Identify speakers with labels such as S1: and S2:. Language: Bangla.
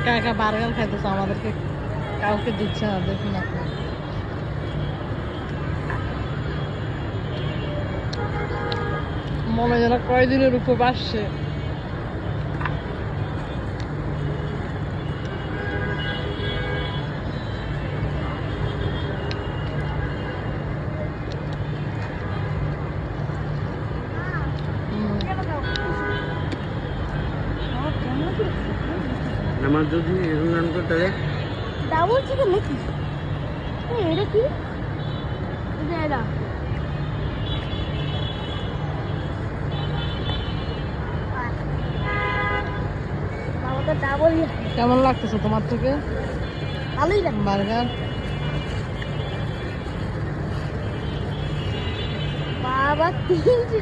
S1: একা একা বার্গার খাইতেছে আমাদেরকে কাউকে দিচ্ছে না দেখুন আপনি। মনে হয় যেন কয়দিনের উপর আসছে
S2: আমার যদি এরকম রান করতে তাহলে
S3: ডাবল চিকেন নাকি? এটা কি? এটা বাবা তো ডাবল
S1: কেমন লাগতেছে তোমার থেকে?
S3: ভালোই লাগে
S1: বার্গার?
S3: বাবা তিনটে